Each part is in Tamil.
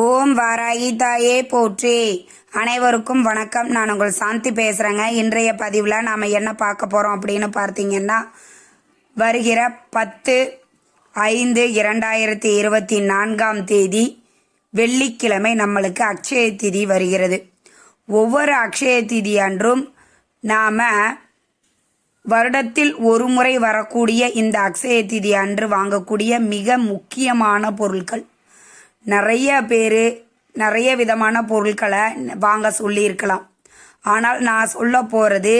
ஓம் வாராயி தாயே போற்றி. அனைவருக்கும் வணக்கம். நான் உங்கள் சாந்தி பேசுகிறேங்க இன்றைய பதிவில் நாம் என்ன பார்க்க போகிறோம் அப்படின்னு பார்த்தீங்கன்னா வருகிற பத்து ஐந்து இரண்டாயிரத்தி இருபத்தி நான்காம் தேதி வெள்ளிக்கிழமை நம்மளுக்கு அக்ஷய திதி வருகிறது. ஒவ்வொரு அக்ஷய திதி அன்றும் நாம் வருடத்தில் ஒரு முறை வரக்கூடிய இந்த அக்ஷய திதி அன்று வாங்கக்கூடிய மிக முக்கியமான பொருட்கள். நிறைய பேர் நிறைய விதமான பொருட்களை வாங்க சொல்லியிருக்கலாம். ஆனால் நான் சொல்ல போகிறது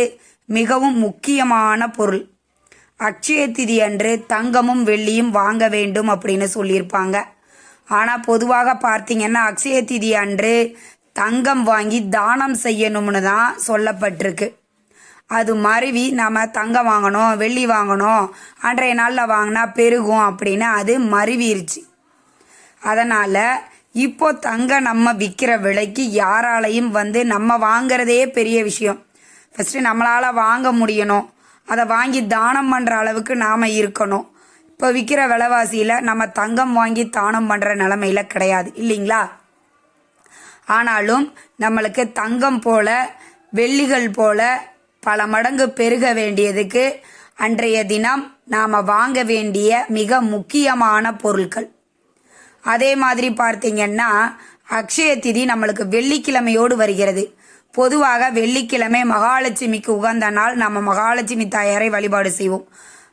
மிகவும் முக்கியமான பொருள். அக்ஷய திதி அன்று தங்கமும் வெள்ளியும் வாங்க வேண்டும் அப்படின்னு சொல்லியிருப்பாங்க. ஆனால் பொதுவாக பார்த்தீங்கன்னா அக்ஷய திதி அன்று தங்கம் வாங்கி தானம் செய்யணும்னு தான் சொல்லப்பட்டிருக்கு. அது மருவி நம்ம தங்கம் வாங்கணும் வெள்ளி வாங்கணும் அன்றைய நாளில் வாங்கினா பெருகும் அப்படின்னு அது மருவிருச்சு. அதனால் இப்போ தங்க நம்ம விற்கிற விலைக்கு யாராலையும் வந்து நம்ம வாங்குறதே பெரிய விஷயம். ஃபஸ்ட்டு நம்மளால் வாங்க முடியணும். அதை வாங்கி தானம் பண்ணுற அளவுக்கு நாம் இருக்கணும். இப்போ விற்கிற விலைவாசியில் நம்ம தங்கம் வாங்கி தானம் பண்ணுற நிலமையில் கிடையாது. இல்லைங்களா? ஆனாலும் நம்மளுக்கு தங்கம் போல வெள்ளிகள் போல பல மடங்கு பெருக வேண்டியதுக்கு அன்றைய தினம் நாம் வாங்க வேண்டிய மிக முக்கியமான பொருட்கள் அதே மாதிரி பார்த்தீங்கன்னா அக்ஷய திதி நம்மளுக்கு வெள்ளிக்கிழமையோடு வருகிறது. பொதுவாக வெள்ளிக்கிழமை மகாலட்சுமிக்கு உகந்த நாள். நம்ம மகாலட்சுமி தாயாரை வழிபாடு செய்வோம்.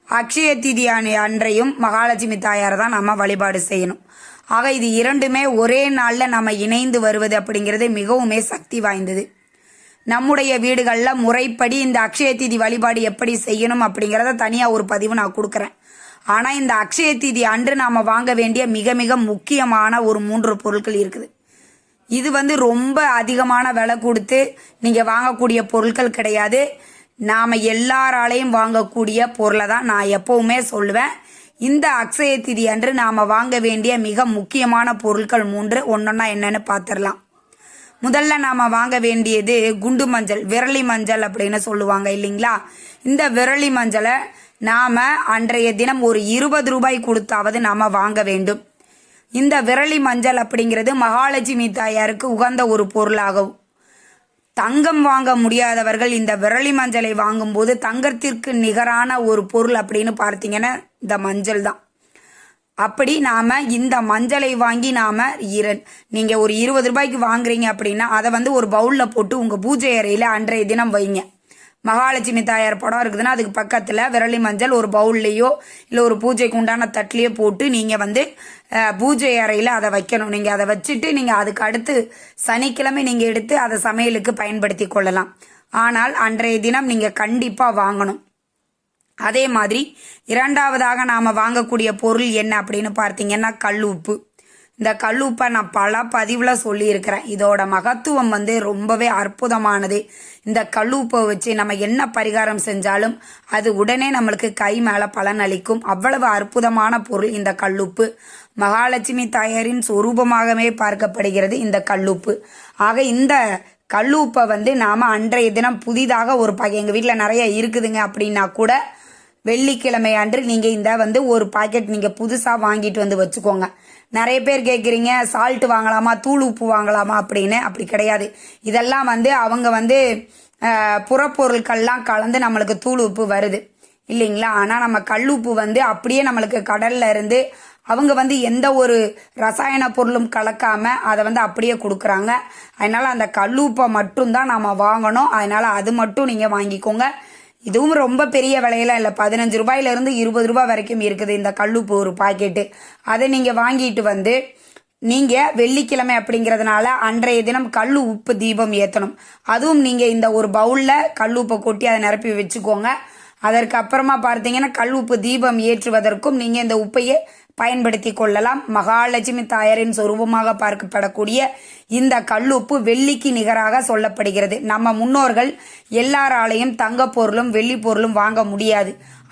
அக்ஷய திதி அன்றையும் மகாலட்சுமி தாயாரை தான் நம்ம வழிபாடு செய்யணும். ஆக இது இரண்டுமே ஒரே நாளில் நம்ம இணைந்து வருவது அப்படிங்கிறது மிகவுமே சக்தி வாய்ந்தது. நம்முடைய வீடுகளில் முறைப்படி இந்த அக்ஷய திதி வழிபாடு எப்படி செய்யணும் அப்படிங்கிறத தனியாக ஒரு பதிவு நான் கொடுக்குறேன். ஆனால் இந்த அக்ஷய தீதி அன்று நாம் வாங்க வேண்டிய மிக மிக முக்கியமான ஒரு மூன்று பொருட்கள் இருக்குது. இது வந்து ரொம்ப அதிகமான விலை கொடுத்து நீங்கள் வாங்கக்கூடிய பொருட்கள் கிடையாது. நாம் எல்லாராலையும் வாங்கக்கூடிய பொருளை தான் நான் எப்பவுமே சொல்லுவேன். இந்த அக்ஷய திதி அன்று நாம் வாங்க வேண்டிய மிக முக்கியமான பொருட்கள் மூன்று. ஒன்றொன்னா என்னன்னு பார்த்துடலாம் முதல்ல நாம வாங்க வேண்டியது குண்டு மஞ்சள் விரலி மஞ்சள் அப்படின்னு சொல்லுவாங்க இல்லைங்களா? இந்த விரலி மஞ்சளை நாம அன்றைய தினம் ஒரு இருபது ரூபாய் கொடுத்தாவது நாம வாங்க வேண்டும். இந்த விரலி மஞ்சள் அப்படிங்கிறது மகாலட்சுமி தாயாருக்கு உகந்த ஒரு பொருளாகும் தங்கம் வாங்க முடியாதவர்கள் இந்த விரலி மஞ்சளை வாங்கும்போது தங்கத்திற்கு நிகரான ஒரு பொருள் அப்படின்னு பார்த்தீங்கன்னா இந்த மஞ்சள் தான். அப்படி நாம இந்த மஞ்சளை வாங்கி நாம இர நீங்க ஒரு இருபது ரூபாய்க்கு வாங்குறீங்க அப்படின்னா அதை வந்து ஒரு பவுல்ல போட்டு உங்க பூஜை அறையில அன்றைய தினம் வைங்க. மகாலட்சுமி தாயார் படம் இருக்குதுன்னா அதுக்கு பக்கத்தில் விரலி மஞ்சள் ஒரு பவுல்லையோ இல்லை ஒரு பூஜைக்கு உண்டான தட்டிலையோ போட்டு நீங்கள் வந்து பூஜை அறையில் அதை வைக்கணும். நீங்கள் அதை வச்சுட்டு நீங்கள் அதுக்கு அடுத்து சனிக்கிழமை நீங்கள் எடுத்து அதை சமையலுக்கு பயன்படுத்தி கொள்ளலாம். ஆனால் அன்றைய தினம் நீங்கள் கண்டிப்பாக வாங்கணும். அதே மாதிரி இரண்டாவதாக நாம் வாங்கக்கூடிய பொருள் என்ன அப்படின்னு பார்த்தீங்கன்னா கல் உப்பு. இந்த கல்லுப்பை நான் பல பதிவில் சொல்லியிருக்கிறேன். இதோட மகத்துவம் வந்து ரொம்பவே அற்புதமானது. இந்த கல்லுப்பை வச்சு நம்ம என்ன பரிகாரம் செஞ்சாலும் அது உடனே நம்மளுக்கு கை மேலே பலன் அளிக்கும். அவ்வளவு அற்புதமான பொருள் இந்த கல்லுப்பு. மகாலட்சுமி தாயாரின் சொரூபமாகவே பார்க்கப்படுகிறது இந்த கல்லுப்பு. ஆக இந்த கல்லுப்பை வந்து நாம் அன்றைய தினம் புதிதாக ஒரு பகை எங்கள் வீட்டில் நிறைய இருக்குதுங்க அப்படின்னா கூட வெள்ளிக்கிழமை அன்று நீங்கள் இந்த வந்து ஒரு பாக்கெட் நீங்கள் புதுசாக வாங்கிட்டு வந்து வச்சுக்கோங்க. நிறைய பேர் கேட்குறீங்க சால்ட் வாங்கலாமா தூள் உப்பு வாங்கலாமா அப்படின்னு. அப்படி கிடையாது. இதெல்லாம் வந்து அவங்க வந்து புறப்பொருட்கள்லாம் கலந்து நம்மளுக்கு தூள் உப்பு வருது. இல்லைங்களா? ஆனால் நம்ம கல் உப்பு வந்து அப்படியே நம்மளுக்கு கடல்ல இருந்து அவங்க வந்து எந்த ஒரு ரசாயன பொருளும் கலக்காம அதை வந்து அப்படியே கொடுக்குறாங்க. அதனால அந்த கல்லூப்பை மட்டும்தான் நாம் வாங்கணும். அதனால அது மட்டும் நீங்கள் வாங்கிக்கோங்க. இதுவும் ரொம்ப பெரிய விலையெல்லாம் இல்லை. பதினஞ்சு ரூபாயிலேருந்து இருபது ரூபாய் வரைக்கும் இருக்குது இந்த கல்லுப்பு ஒரு பாக்கெட்டு அதை நீங்கள் வாங்கிட்டு வந்து நீங்கள் வெள்ளிக்கிழமை அப்படிங்கிறதுனால அன்றைய தினம் கல் உப்பு தீபம் ஏற்றணும் அதுவும் நீங்கள் இந்த ஒரு பவுலில் கல் உப்பை கொட்டி அதை நிரப்பி வச்சுக்கோங்க. அதற்கு அப்புறமா பார்த்தீங்கன்னா கல் உப்பு தீபம் ஏற்றுவதற்கும் நீங்கள் இந்த உப்பையே பயன்படுத்தி கொள்ளலாம். மகாலட்சுமி தாயாரின் சொரூபமாக பார்க்கப்படக்கூடிய இந்த கல்லுப்பு வெள்ளிக்கு நிகராக சொல்லப்படுகிறது. நம்ம முன்னோர்கள் எல்லாராலையும் தங்க பொருளும் வெள்ளி பொருளும் வாங்க முடியாது.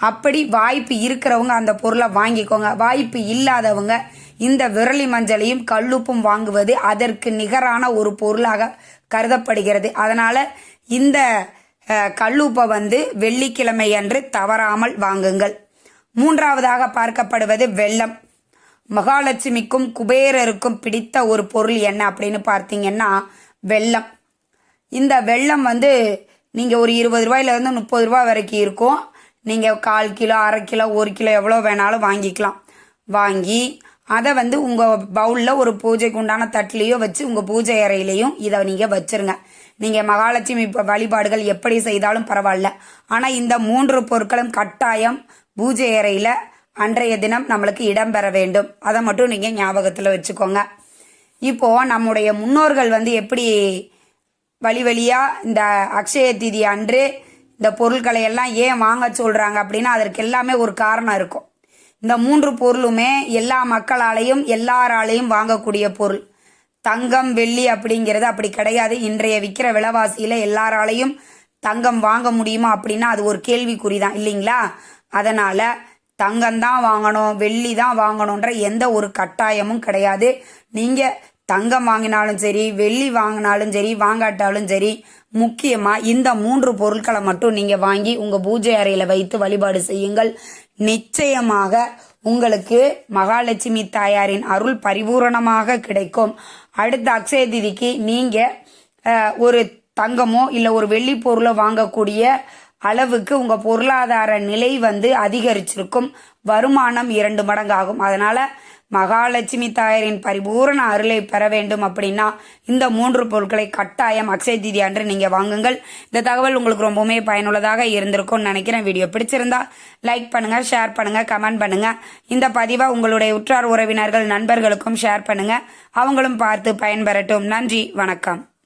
அப்படி வாய்ப்பு இருக்கிறவங்க அந்த பொருளை வாங்கிக்கோங்க. வாய்ப்பு இல்லாதவங்க இந்த விரலி மஞ்சளையும் கல்லுப்பும் வாங்குவது அதற்கு நிகரான ஒரு பொருளாக கருதப்படுகிறது. அதனால இந்த கல்லுப்பை வந்து வெள்ளிக்கிழமை அன்று தவறாமல் வாங்குங்கள். மூன்றாவதாக பார்க்கப்படுவது வெள்ளம். மகாலட்சுமிக்கும் குபேரருக்கும் பிடித்த ஒரு பொருள் என்ன அப்படின்னு பார்த்தீங்கன்னா வெல்லம் இந்த வெள்ளம் வந்து நீங்கள் ஒரு இருபது ரூபாயிலேருந்து முப்பது ரூபா வரைக்கும் இருக்கும். நீங்கள் கால் கிலோ அரை கிலோ ஒரு கிலோ எவ்வளோ வேணாலும் வாங்கிக்கலாம். வாங்கி அதை வந்து உங்கள் பவுலில் ஒரு பூஜைக்கு உண்டான தட்டிலையோ வச்சு உங்கள் பூஜை அறையிலையும் இதை நீங்கள் வச்சுருங்க. நீங்கள் மகாலட்சுமி வழிபாடுகள் எப்படி செய்தாலும் பரவாயில்ல. ஆனால் இந்த மூன்று பொருட்களும் கட்டாயம் பூஜை அறையில் அன்றைய தினம் நம்மளுக்கு இடம் பெற வேண்டும். அதை மட்டும் நீங்கள் ஞாபகத்தில் வச்சுக்கோங்க. இப்போது நம்முடைய முன்னோர்கள் வந்து எப்படி வழி வழியாக இந்த அக்ஷய திதி அன்று இந்த பொருட்களை எல்லாம் ஏன் வாங்க சொல்கிறாங்க அப்படின்னா அதற்கு எல்லாமே ஒரு காரணம் இருக்கும். இந்த மூன்று பொருளுமே எல்லா மக்களாலையும் எல்லாராலையும் வாங்கக்கூடிய பொருள். தங்கம் வெள்ளி அப்படிங்கிறது அப்படி கிடையாது. இன்றைய விற்கிற விலைவாசியில் எல்லாராலையும் தங்கம் வாங்க முடியுமா அப்படின்னா அது ஒரு கேள்விக்குறி தான் இல்லைங்களா? அதனால் தங்கம்தான் வாங்கணும் வெள்ளி தான் வாங்கணுன்ற எந்த ஒரு கட்டாயமும் கிடையாது. நீங்கள் தங்கம் வாங்கினாலும் சரி வெள்ளி வாங்கினாலும் சரி வாங்காட்டாலும் சரி முக்கியமாக இந்த மூன்று பொருட்களை மட்டும் நீங்கள் வாங்கி உங்கள் பூஜை அறையில் வைத்து வழிபாடு செய்யுங்கள். நிச்சயமாக உங்களுக்கு மகாலட்சுமி தாயாரின் அருள் பரிபூரணமாக கிடைக்கும். அடுத்த அக்ஷய திதிக்கு நீங்கள் ஒரு தங்கமோ இல்லை ஒரு வெள்ளி பொருளோ வாங்கக்கூடிய அளவுக்கு உங்க பொருளாதார நிலை வந்து அதிகரிச்சிருக்கும். வருமானம் இரண்டு மடங்காகும். அதனால மகாலட்சுமி தாயாரின் பரிபூரண அருளை பெற வேண்டும் அப்படின்னா இந்த மூன்று பொருட்களை கட்டாயம் அக்ஷய தீதி அன்று நீங்க வாங்குங்கள். இந்த தகவல் உங்களுக்கு ரொம்பவுமே பயனுள்ளதாக இருந்திருக்கும்னு நினைக்கிறேன். வீடியோ பிடிச்சிருந்தா லைக் பண்ணுங்க ஷேர் பண்ணுங்க கமெண்ட் பண்ணுங்க. இந்த பதிவை உங்களுடைய உற்றார் உறவினர்கள் நண்பர்களுக்கும் ஷேர் பண்ணுங்க. அவங்களும் பார்த்து பயன்பெறட்டும். நன்றி வணக்கம்.